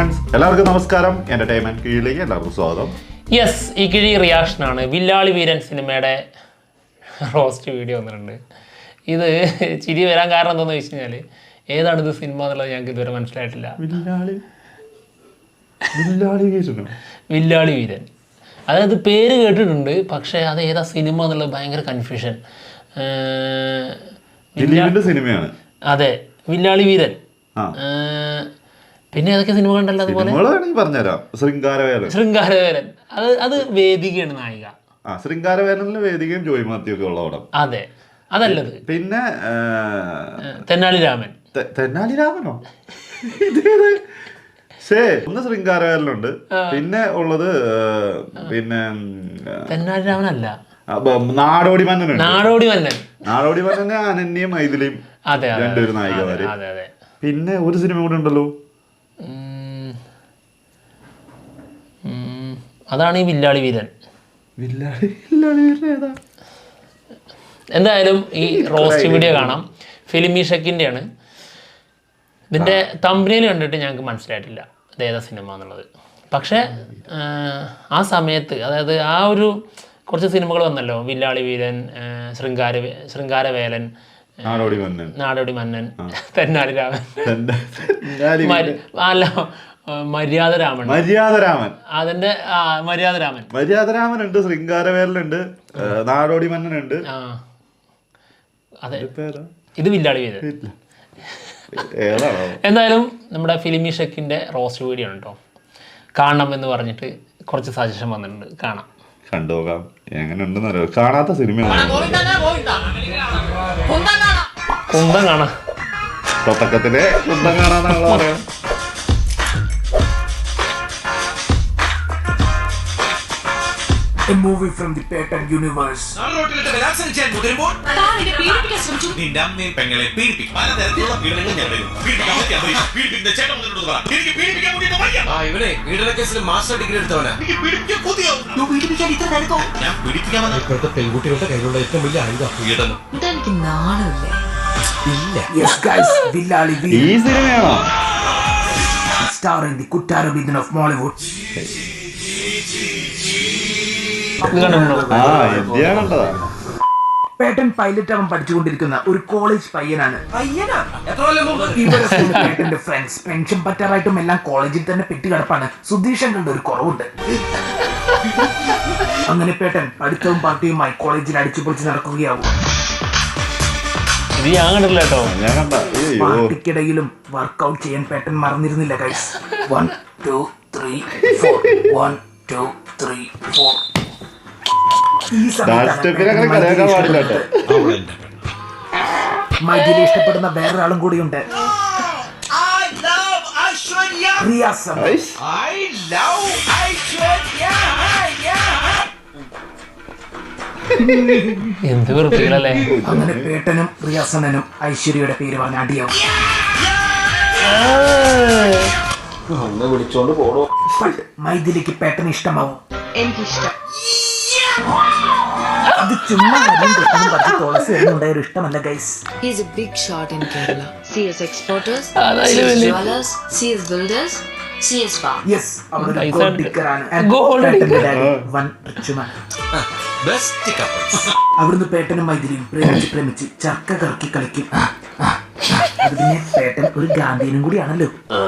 Friends എല്ലാവർക്കും നമസ്കാരം. Entertainment കീഴിലേക്ക് എല്ലാവർക്കും സ്വാഗതം. യെസ് ഈ കിഴി റിയാക്ഷനാണ്. വില്ലാളി വീരൻ സിനിമയുടെ റോസ്റ്റ് വീഡിയോ വന്നിട്ടുണ്ട്. ഇത് ചിരി വരാൻ കാരണം എന്താണെന്ന് വെച്ച് കഴിഞ്ഞാൽ ഏതാണ് ഇത് സിനിമ എന്നുള്ളത് ഞങ്ങൾക്ക് ഇതുവരെ മനസ്സിലായിട്ടില്ല. വില്ലാളി വീരൻ അതായത് പേര് കേട്ടിട്ടുണ്ട് പക്ഷേ അത് ഏതാ സിനിമ എന്നുള്ളത് ഭയങ്കര കൺഫ്യൂഷൻ സിനിമയാണ്. അതെ വില്ലാളി വീരൻ. പിന്നെ ഏതൊക്കെ സിനിമ കണ്ടല്ലോ അതുപോലെ? പറഞ്ഞുതരാം. ശൃംഗാരവേലൻ. ശൃംഗാരവേലൻ. അത് അത് വേദികയാണ് നായിക. ആ ശൃംഗാരവേലനിലെ വേദികയും ജോയി മാത്യു ഒക്കെ ഉള്ള പടം. അതെ. അതല്ലത്. പിന്നെ തെന്നാലി രാമൻ. തെന്നാലി രാമനോ? ഇതേത്? ഒന്ന് ശൃംഗാരവേലനുണ്ട്. പിന്നെ ഉള്ളത് പിന്നെ തെന്നാലി രാമനല്ല. നാടോടി മന്നൻ നാടോടി മന്നൻ. നാടോടി മന്നനെ അനന്യയും മൈഥിലിയും രണ്ടുപേരും നായികമാര്. പിന്നെ ഒരു സിനിമ കൂടെ ഉണ്ടല്ലോ. അതാണ് ഈ വില്ലാളി വീരൻ. എന്തായാലും ഈ റോസ്റ്റ് വീഡിയോ കാണാം. ഫിലിമി ഷെക്കിന്റെയാണ് ഇതിന്റെ തമ്പനിയിൽ കണ്ടിട്ട് ഞങ്ങൾക്ക് മനസ്സിലായിട്ടില്ല ഇത് ഏതാ സിനിമ എന്നുള്ളത്. പക്ഷേ ആ, സമയത്ത് അതായത് ആ ഒരു കുറച്ച് സിനിമകൾ വന്നല്ലോ. വില്ലാളി വീരൻ ശൃംഗാര ശൃംഗാരവേലൻ നാടോടി മന്നൻ നാടോടി മന്നൻ തെന്നാലി രാമൻ. തെന്ന- മര്യാദ രാമൻ മര്യാദരാമൻ. അതിന്റെ മര്യാദരാമൻ. മര്യാദ രാമൻ മര്യാദരാമനുണ്ട് ശൃംഗാരവേലനുണ്ട് നാടോടി മന്നനുണ്ട്. അതെ. ഇത് വില്ലാളി എന്തായാലും നമ്മുടെ ഫിലിമി ഷെക്കിന്റെ റോസ്റ്റ് വീഡിയോ ആണ് കേട്ടോ കാണണം എന്ന് പറഞ്ഞിട്ട് കുറച്ച് സജഷൻ വന്നിട്ടുണ്ട്. കാണാം. കണ്ടു നോക്കാം. എങ്ങനെ ഉണ്ടെന്നറിയോ കാണാത്ത സിനിമയാണ്. കുന്തം കാണാം. കുന്തം കാണാന്നാണല്ലോ. പറയാം A movie from the Pattern universe. റോട്ടിലിട്ട് ബലാത്സംഗം ചെയ്യാൻ മുതിരുമ്പോൾ താനിനെ പീഡിപ്പിക്കാൻ ശ്രമിച്ചു. നിന്റെ അമ്മയും പെങ്ങളെ പീഡിപ്പിക്കും. പലതരത്തിലുള്ള പീഡനങ്ങൾ ഞാൻ വരും പീഡിപ്പിക്കാൻ പറ്റിയാ മതി. പീഡിപ്പിക്കുന്ന ചേട്ടൻ മുതലോട് പറ. എനിക്ക് പീഡിപ്പിക്കാൻ വേണ്ടിയിട്ട് വയ്യ ആ ഇവനെ പീഡന കേസിൽ മാസ്റ്റർ ഡിഗ്രി എടുത്തവനാ. എനിക്ക് പീഡിപ്പിക്കാൻ കൊതിയാവും. നീ പീഡിപ്പിക്കാൻ ഇത്ര നേരത്തോ ഞാൻ പീഡിപ്പിക്കാൻ ഇപ്പോഴത്തെ പെൺകുട്ടികളുടെ കയ്യിലുള്ള ഏറ്റവും വലിയ ആയുധം പീഡനം. ഇതെനിക്ക് നാണമില്ലേ? ഇല്ല. Yes, guys, Villali ഈ V, സിനിമയാണോ? Starring the Kuttara Bidin of Mollywood. ആ ഇന്ത്യ കണ്ടതാ. പേട്ടന്റ് പൈലറ്റ് അവൻ പഠിച്ചുകൊണ്ടിരിക്കുന്ന ഒരു കോളേജ് പയ്യനാണ്. പേട്ടന്റെ ഫ്രണ്ട്സ് പെൻഷൻ പറ്റാറായിട്ടും എല്ലാം കോളേജിൽ തന്നെ പെട്ടുകിടപ്പാണ് സുധീഷങ്ങളുടെ ഒരു കുറവുണ്ട്. അങ്ങനെ പേട്ടൻ പഠിത്തവും പാർട്ടിയുമായി കോളേജിൽ അടിച്ചുപൊളിച്ച് നടക്കുകയാവും. കണ്ട. പാർട്ടിക്കിടയിലും വർക്കൗട്ട് ചെയ്യാൻ Pettan മറന്നിരുന്നില്ല guys one two three four one two three four ഈ ഡാൻസ് സ്റ്റെപ്പിന് അങ്ങനെ കളിയാക്കാൻ പാടില്ല കേട്ടോ അവൾ എന്റെ പെണ്ണ് മൈഥിലി ഇഷ്ടപ്പെടുന്ന വേറൊരാളും കൂടിയുണ്ട്. റിയാസ്. എന്ത് വൃത്തികളല്ലേ? അങ്ങനെ പേട്ടനും റിയാസനും ഐശ്വര്യയുടെ പേര് പറഞ്ഞ അടിയാവും. വിളിച്ചോണ്ട് പോടോ മൈഥിലിക്ക് പേട്ടന് ഇഷ്ടമാവും. എനിക്കിഷ്ടം. അത് ചുമ്മാ കാര്യം പെട്ടെന്ന് പറഞ്ഞ് തുളസി ഉണ്ടായ ഒരു ഇഷ്ടമല്ല guys He's a big shot in Kerala. CS exporters, അതായത് CS വലിയ- dwellers, CS builders, CS bar. Yes പൈസ ഗോൾഡ് ഉണ്ട്. ഡിക്കറാണ് Gold പേട്ടന്റെ വൺ ബെസ്റ്റ് കപ്പിൾസ് അവിടുന്ന് പേട്ടനും മൈഥിലിയും പ്രേമിച്ച് പ്രേമിച്ച് ചർക്ക കറക്കി കളിക്കും അത് പിന്നെ പേട്ടൻ ഒരു ഗാന്ധിയനും കൂടിയാണല്ലോ. ഓ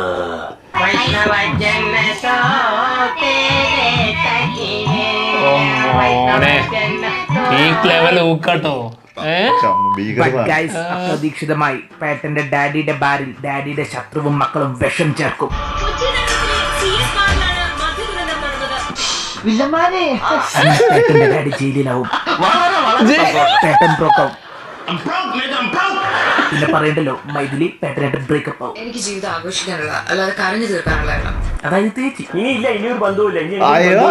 മോനെ. പീക്ക് ലെവൽ ഊക്കാട്ടോ. അപ്രതീക്ഷിതമായി പേട്ടന്റെ ഡാഡിയുടെ ബാരിൽ ഡാഡിയുടെ ശത്രുവും മക്കളും വിഷം ചേർക്കും. ഡാഡി ജയിലിലാവും. പേട്ടൻ ബ്രോക്കാവും പിന്നെ പറയണ്ടല്ലോ മൈഥിലി പേട്ടനായിട്ട് ബ്രേക്കപ്പ് ആവും. എനിക്ക് ജീവിതം ആഘോഷിക്കാനുള്ള അല്ലാതെ കരഞ്ഞു തീർക്കാനുള്ള അതായത് തേച്ചി അയ്യോ.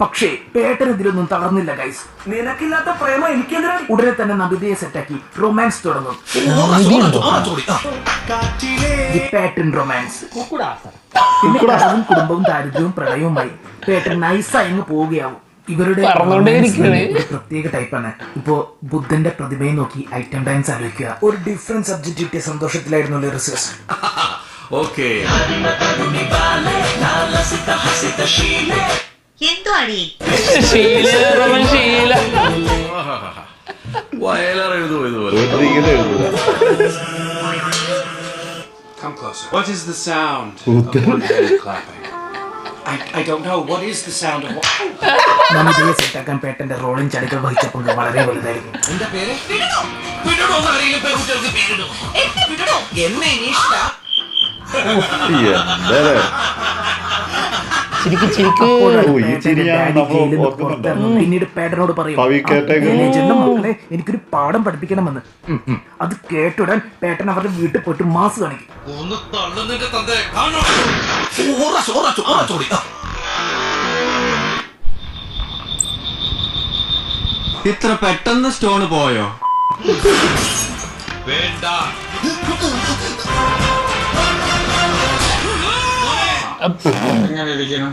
പക്ഷേ പേട്ടൻ ഇതിലൊന്നും തളർന്നില്ല ഗൈസ് നിനക്കില്ലാത്ത പ്രേമം എനിക്കെതിരെ ഉടനെ തന്നെ നബിതയെ സെറ്റാക്കി റൊമാൻസ് തുടങ്ങും. ദി പേട്ടൻ റൊമാൻസ് പിന്നെ കടവും കുടുംബവും ദാരിദ്ര്യവും പ്രളയവുമായി പേട്ടൻ നൈസായി അങ്ങ് പോവുകയാവും. ഇവരുടെ പ്രത്യേക ടൈപ്പാണ് ഇപ്പോ ബുദ്ധന്റെ പ്രതിമയെ നോക്കി ഐറ്റം ഡാൻസ് ആലോചിക്കുക. ഒരു ഡിഫറെന്റ് സബ്ജക്ട് കിട്ടിയ സന്തോഷത്തിലായിരുന്നു ലിറിസിസ് ഓക്കേ വയലാർ എഴുതുമോ ഇതുപോലെ? Come closer. What is the sound of one-handed clapping? I, I don't know. What is the sound of one? നമിതയെ സെറ്റാക്കാൻ പേട്ടന്റെ റോളിംഗ് ചടികൾ വഹിച്ച പങ്ക് വളരെ വലുതായിരുന്നു എന്താ പേര്? എന്നെ ഇനി ഇഷ്ടം. എന്താ ചിരിക്ക് ചിരിക്ക് ഈ ചിരിയാണ് നമ്മൾ ഓർക്കുന്നുണ്ടോ? പിന്നീട് പേടനോട് പറയും പവി കേട്ടേക്ക്. "ആ, മാനേജറിന്റെ മക്കളെ എനിക്കൊരു പാഠം പഠിപ്പിക്കണമെന്ന്. അത് കേട്ടുടൻ പേട്ടൻ അവരുടെ വീട്ടിൽ പോയിട്ട് മാസ് കാണിക്കും. ഒന്ന് തള്ളുന്നിട്ട് തന്റെ കാണോ? ഇത്ര പെട്ടെന്ന് സ്റ്റോണ് പോയോ? വേണ്ട. എങ്ങനെ ഇരിക്കണം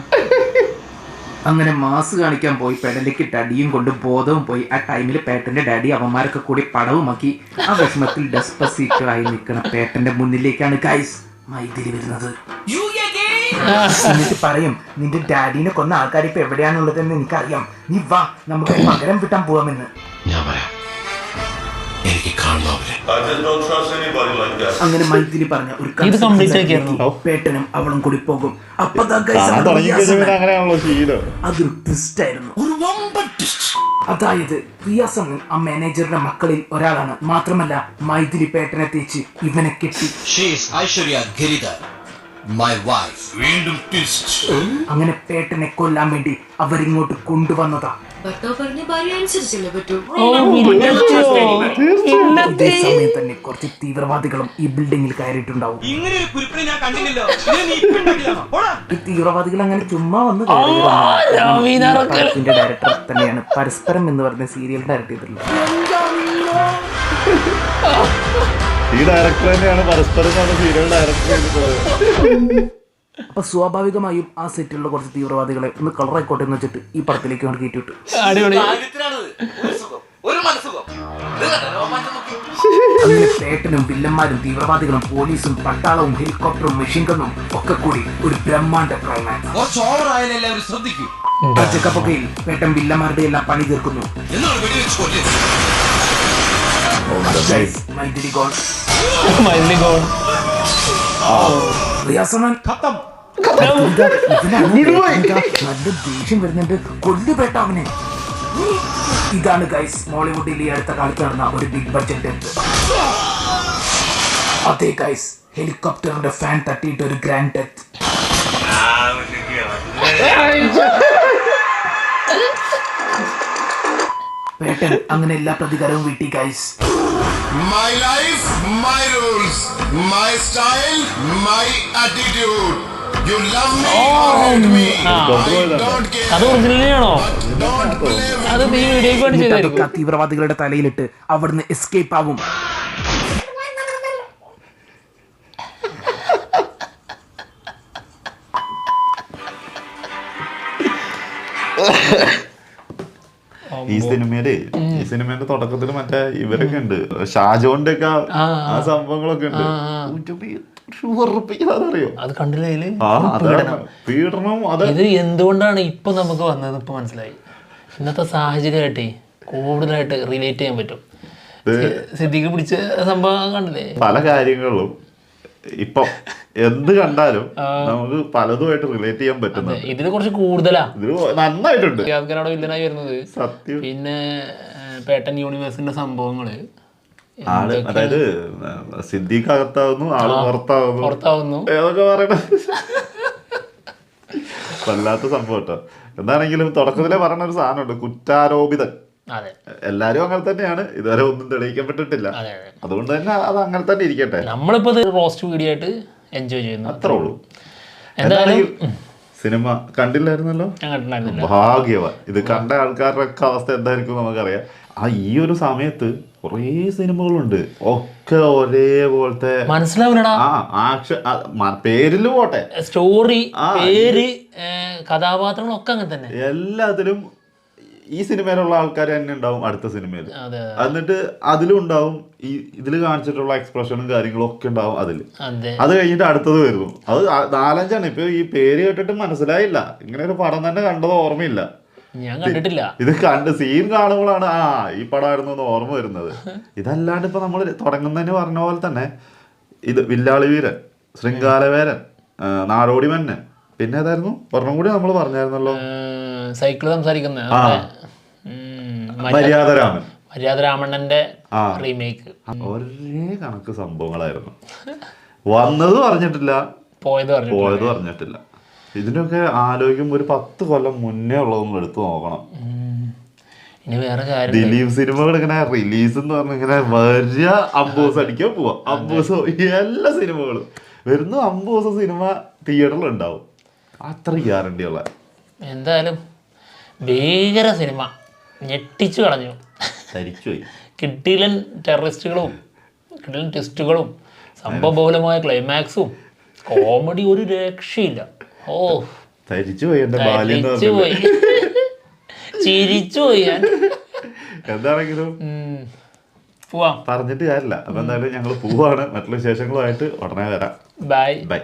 അങ്ങനെ മാസ് കാണിക്കാൻ പോയി പെടലേക്ക് അടിയും കൊണ്ട് ബോധവും പോയി. ആ ടൈമിൽ പേട്ടന്റെ ഡാഡി അവന്മാരൊക്കെ കൂടി പടവുമാക്കി ആ വിഷമത്തിൽ ഡെസ്പസീറ്റോ ആയി നിൽക്കുന്ന പേട്ടന്റെ മുന്നിലേക്കാണ് ഗൈസ് മൈതിരി വരുന്നത്. എന്നിട്ട് പറയും നിന്റെ ഡാഡിനെ കൊന്ന ആൾക്കാർ ഇപ്പൊ എവിടെയാണുള്ളതെന്ന് എനിക്കറിയാം. നീ വാ നമുക്ക് പകരം വിട്ടാൻ പോവാമെന്ന്. ഞാൻ പറയാം. എനിക്ക് അങ്ങനെ മൈതിരി പറഞ്ഞ ഒരു ഇത് complete ആക്കിയായിരുന്നോ? പേട്ടനും അവളും കൂടി പോകും. അപ്പൊ ദാ guys കാണാൻ അവിടെ തുടങ്ങി റിയാസ് കഴിഞ്ഞാൽ അണ്ണൻ. അങ്ങനെയാണല്ലോ ശീലം. അതൊരു ട്വിസ്റ്റ് ആയിരുന്നു. ഒരു വമ്പൻ twist. അതായത് റിയാസ് അണ്ണൻ ആ മാനേജറുടെ മക്കളിൽ ഒരാളാണ്. മാത്രമല്ല മൈതിരി പേട്ടനെ തേച്ച് ഇവനെ കെട്ടി. She is Aishwarya Giridhar, my wife. വീണ്ടും ട്വിസ്റ്റ് അങ്ങനെ പേട്ടനെ കൊല്ലാൻ വേണ്ടി അവരിങ്ങോട്ട് കൊണ്ടുവന്നതാ. ഭർത്താവ് പറഞ്ഞ ഭാര്യ അനുസരിച്ചല്ലേ പറ്റൂ? ഓ വില്ലത്തിയോ ഇതേ സമയം തന്നെ കുറച്ച് തീവ്രവാദികളും ഈ ബിൽഡിംഗിൽ കയറിയിട്ടുണ്ടാവും. ഇങ്ങനെ ഒരു കുരുപ്പിനെ ഞാൻ കണ്ടില്ലല്ലോ. നീ ഇപ്പൊ ഉണ്ടാക്കിയതാണോ? പോടാ. ഈ തീവ്രവാദികൾ അങ്ങനെ ചുമ്മാ വന്ന്. പടത്തിന്റെ ഡയറക്ടർ തന്നെയാണ്. പരസ്പരം എന്ന് പറഞ്ഞ സീരിയൽ ഡയറക്ട് ചെയ്തിട്ടുള്ളത്. ഈ ഡയറക്ടർ തന്നെയാണ് പരസ്പരം സീരിയൽ ഡയറക്ടർ ചെയ്തിട്ടുള്ളത്. അപ്പൊ സ്വാഭാവികമായും ആ സെറ്റിലുള്ള കുറച്ച് തീവ്രവാദികളെ ഒന്ന് കളർ ആയിക്കോട്ടെ എന്ന് വെച്ചിട്ട് ഈ പടത്തിലേക്ക് കൊണ്ട്? കയറ്റിവിട്ടു. അങ്ങനെ പേട്ടനും വില്ലന്മാരും തീവ്രവാദികളും പോലീസും പട്ടാളവും ഹെലികോപ്റ്ററും മെഷീൻ ഗണ്ണും ഒക്കെ കൂടി ഒരു ബ്രഹ്മാണ്ട ക്ലൈമാക്സ് ശ്രദ്ധിക്കൂ. പച്ചക്കപ്പൊക്കയിൽ പേട്ടൻ വില്ലന്മാരുടെ എല്ലാം പണി തീർക്കുന്നു. മൈഥിലി ഗോൾ മല്ലി ഗോൾ റിയാസമൻ ഖത്തം. നല്ല ദേഷ്യം വരുന്നുണ്ട്. കൊല്ലു അവനെ ഇതാണ് ഗൈസ് മോളിവുഡിൽ ഈ അടുത്ത കാലത്ത് നടന്ന ഒരു ബിഗ് ബഡ്ജറ്റ് അതെ ഗൈസ് ഹെലികോപ്റ്ററിന്റെ ഫാൻ തട്ടിയിട്ട് ഒരു ഗ്രാൻഡ് ഡെത്ത് പേട്ടൻ അങ്ങനെ എല്ലാ പ്രതികാരവും വീട്ടി guys my life, my rules, my style, my attitude. You love me or hate me. I don't care. അത് with അത് നീ വീഡിയോക്ക് വേണ്ടി ആ തീവ്രവാദികളുടെ തലയിലിട്ട് അവിടുന്ന് എസ്കേപ്പ് ആവും. ഈ സിനിമയിൽ സിനിമയുടെ തുടക്കത്തിൽ മറ്റേ ഇവരൊക്കെ ഉണ്ട്. ഷാജോന്റെ ഒക്കെ ആ സംഭവങ്ങളൊക്കെ ഉണ്ട്. അത് കണ്ടില്ല പീഡനം. ഇത് എന്തുകൊണ്ടാണ് ഇപ്പൊ നമുക്ക് വന്നത് ഇപ്പൊ മനസ്സിലായി? ഇന്നത്തെ സാഹചര്യമായിട്ടേ കൂടുതലായിട്ട് റിലേറ്റ് ചെയ്യാൻ പറ്റും. സിദ്ദിഖ് പിടിച്ച സംഭവം കണ്ടില്ലേ? പല കാര്യങ്ങളും ഇപ്പൊ എന്ത് കണ്ടാലും നമുക്ക് പലതുമായിട്ട് റിലേറ്റ് ചെയ്യാൻ പറ്റുന്നത് ഇതിന് കുറച്ച് കൂടുതലാ. ഇത് നന്നായിട്ടുണ്ട്. ആൾക്കാരോട് വില്ലനായി വരുന്നത്. സത്യം. പിന്നെ പേട്ടൻ യൂണിവേഴ്സിന്റെ സംഭവങ്ങൾ. ആൾ അതായത് സിദ്ദീഖ് അകത്താവുന്നു ആൾ പുറത്താവുന്നു. പുറത്താവുന്നു. ഏതൊക്കെ പറയണ? വല്ലാത്ത സംഭവം കേട്ടോ. എന്താണെങ്കിലും തുടക്കത്തിലെ പറഞ്ഞ ഒരു സാധനമുണ്ട് കുറ്റാരോപിതൻ. എല്ലാരും അങ്ങനെ തന്നെയാണ് ഇതുവരെ ഒന്നും തെളിയിക്കപ്പെട്ടിട്ടില്ല. അതെ അതെ. അതുകൊണ്ട് തന്നെ അത് അങ്ങനെ തന്നെ ഇരിക്കട്ടെ. നമ്മളിപ്പോ റോസ്റ്റ് വീഡിയോ ആയിട്ട് എൻജോയ് ചെയ്യുന്നു. അത്രേ ഉള്ളൂ. എന്തായാലും സിനിമ കണ്ടില്ലായിരുന്നല്ലോ? ഭാഗ്യവ ഭാഗ്യവാൻ. ഇത് കണ്ട ആൾക്കാരുടെ ഒക്കെ അവസ്ഥ എന്തായിരിക്കും നമുക്കറിയാം. ആ ഈ ഒരു സമയത്ത് കുറേ സിനിമകളുണ്ട്. ഒക്കെ ഒരേപോലത്തെ മനസ്സിലാവില്ലടാ ആ ആക്ഷൻ പോട്ടെ. സ്റ്റോറി പേര് കഥാപാത്രങ്ങളൊക്കെ അങ്ങനെ തന്നെ. എല്ലാത്തിലും ഈ സിനിമയിലുള്ള ആൾക്കാർ തന്നെ ഉണ്ടാവും അടുത്ത സിനിമയിൽ. എന്നിട്ട് അതിലും ഉണ്ടാവും ഈ ഇതിൽ കാണിച്ചിട്ടുള്ള എക്സ്പ്രഷനും കാര്യങ്ങളും ഒക്കെ ഉണ്ടാവും അതിൽ അതെ. കഴിഞ്ഞിട്ട് അടുത്തത് വരുന്നു. അത് നാലഞ്ചാണ്. ഇപ്പൊ ഈ പേര് കേട്ടിട്ട് മനസ്സിലായില്ല. ഇങ്ങനെ ഒരു പടം തന്നെ കണ്ടത് ഓർമ്മയില്ല. ഞാൻ കണ്ടിട്ടില്ല. ഇത് കണ്ട് സീൻ കാണുമ്പോഴാണ് ആ ഈ പടമായിരുന്നു എന്ന് ഓർമ്മ വരുന്നത്. ഇതല്ലാണ്ട് ഇപ്പൊ നമ്മൾ തുടങ്ങുന്നതിന് പറഞ്ഞ പോലെ തന്നെ ഇത് വില്ലാളി വീരൻ ശൃംഗാലവേരൻ നാടോടി മന്നൻ. പിന്നെ ഏതായിരുന്നു? ഒരെണ്ണം കൂടി നമ്മൾ പറഞ്ഞായിരുന്നല്ലോ. സൈക്കിൾ സംസാരിക്കുന്ന. മര്യാദരാമൻ. മര്യാദരാമണ്ണന്റെ റീമേക്ക് ഒരേ കണക്ക് സംഭവങ്ങളായിരുന്നു. വന്നത് പറഞ്ഞിട്ടില്ല. പോയത് പോയത് പറഞ്ഞിട്ടില്ല. ഇതിനൊക്കെ ആലോചിക്കുമ്പോൾ ഒരു പത്ത് കൊല്ലം മുന്നേ ഉള്ളതൊന്നും എടുത്തു നോക്കണം. ഇനി വേറെ കാര്യം ദിലീപ് സിനിമകൾ ഇങ്ങനെ റിലീസ് എന്ന് പറഞ്ഞ ഇങ്ങനെ വലിയ അമ്പൂസ് അടിക്കാൻ പോവാ. അമ്പൂസ് എല്ലാ സിനിമകളും. വരുന്ന അമ്പൂസ് സിനിമ തിയേറ്ററിൽ ഉണ്ടാവും. അത്ര ഗ്യാരണ്ടി ഉള്ള. എന്തായാലും ഭീകര സിനിമ. ഞെട്ടിച്ചു കളഞ്ഞു. കിട്ടിയിലൻ ടെററിസ്റ്റുകളും കിട്ടിയിലൻ ട്വിസ്റ്റുകളും സംഭവബഹുലമായ ക്ലൈമാക്സും കോമഡി ഒരു രക്ഷയില്ല. ഓ. ചിരിച്ചു പോയി ചിരിച്ചു പോയി ഞാൻ. എന്താണെങ്കിലും. പോവാം. പറഞ്ഞിട്ട് കാര്യമില്ല. അപ്പൊ എന്തായാലും ഞങ്ങൾ പോവാണ്. മറ്റുള്ള വിശേഷങ്ങളുമായിട്ട് ഉടനെ വരാം. Bye bye